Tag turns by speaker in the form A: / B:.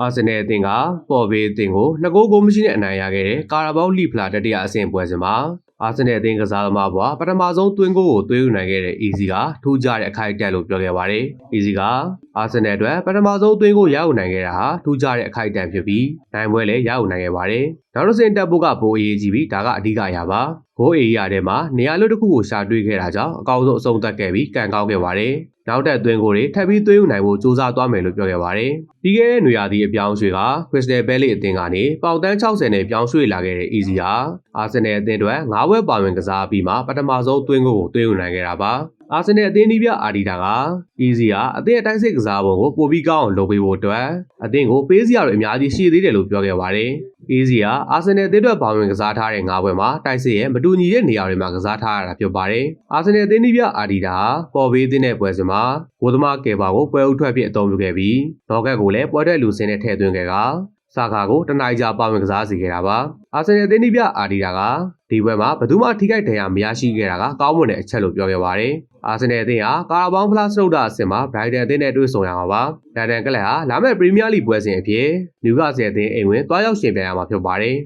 A: အာဆင်နယ်အသင်းကပေါ်ဘေးအသင်းကိုနှစ်ဂိုးကိုမရှိနဲ့အနိုင်ရခဲ့တဲ့ကာရာဘောလီဖလာတတိယအဆင့်ပွဲစဉ်မှာအာဆင်နယ်အသင်းကစားသမားဘွားပထမဆုံးသွင်းဂိုးကိုသွင်းယူနိုင်ခဲ့တဲ့ Easy ကထူးခြားတဲ့အခိုက်အတန့်လို့ပြောခဲ့ပါတယ်။ Easy က အာဆင်နယ်အတွက်ပထမဆုံးသွင်းဂိုးရယူနိုင်ခဲ့တာဟာထူးခြားတဲ့အခိုက်အတန့်ဖြစ်ပြီးနိုင်ပွဲလည်းရယူနိုင်ခဲ့ပါတယ်။နောက်တစ်ဆင့်တက်ဖို့ကပိုအရေးကြီးပြီးဒါကအဓိကအရာပါ။ဂိုးအေရီယာထဲမှာနေရာလွတ်တစ်ခုကိုရှာတွေ့ခဲ့တာကြောင့်အကောင်းဆုံးအဆုံးသတ်ခဲ့ပြီးကန်ကောင်းခဲ့ပါတယ်။နောက်တက်သွင်းကိုတွေထပ်ပြီးသွင်းယူနိုင်ဖို့စူးစမ်းသွားမယ်လို့ပြောခဲ့ပါတယ်။ပြီးခဲ့တဲ့နွေရာသီအပြောင်းအရွှေ့က Crystal Palace အသင်းကနေပေါင်တန်း60နဲ့ပြောင်းရွှေ့လာခဲ့တဲ့ Easy ဟာအာဆင်နယ်အသင်းအတွက်၅ဘွဲပါဝင်ကစားပြီးမှပထမဆုံးသွင်းကိုကိုသွင်းယူနိုင်ခဲ့တာပါ။ အာဆင်နယ်အသင်းဒီပြအာဒီတာက Easy ဟာအသင်းအတိုင်းစိတ်ကစားပုံကိုပိုပြီးကောင်းအောင်လုပ်ပေးဖို့အတွက်အသင်းကိုပေးစရာတွေအများကြီးရှိသေးတယ်လို့ပြောခဲ့ပါတယ်။ Easy ဟာအာဆင်နယ်အသင်းအတွက်ပါဝင်ကစားထားတဲ့၅ဘွဲမှာတိုက်စစ်ရဲ့မတူညီတဲ့နေရာတွေမှာကစားထားရတာဖြစ်ပါတယ်။အာဆင်နယ်အသင်းဒီပြအာဒီတာဟာပေါ်ဘေးအသင်းနဲ့ပွဲစဉ်မှာဂိုးသမားကယ်ပါကိုပွဲဦးထွက်ဖြစ်အသုံးပြုခဲ့ပြီးနော်ကတ်ကိုလည်းပွဲထွက်လူစင်းနဲ့ထည့်သွင်းခဲ့က ဆာကာကိုတနိုင်ကြာပါဝင်ကစားစီခဲ့တာပါအာဆင်နယ်အသင်းဒီပြအာဒီတာကဒီပွဲမှာဘယ်သူမှထိခိုက်ဒဏ်ရာမရရှိခဲ့တာကကောင်းမွန်တဲ့အချက်လို့ပြောခဲ့ပါတယ်အာဆင်နယ်အသင်းဟာကာရာဘောင်းဖလားစတုဒ္ဒအဆင့်မှာဘရိုက်တန်အသင်းနဲ့တွေ့ဆုံရမှာပါလန်ဒန်ကလပ်ဟာလာမယ့်ပရီးမီးယားလိပွဲစဉ်အဖြစ်နယူကာဆယ်အသင်းအိမ်ဝင်တွားရောက်ရှင်ပြိုင်ရမှာဖြစ်ပါတယ်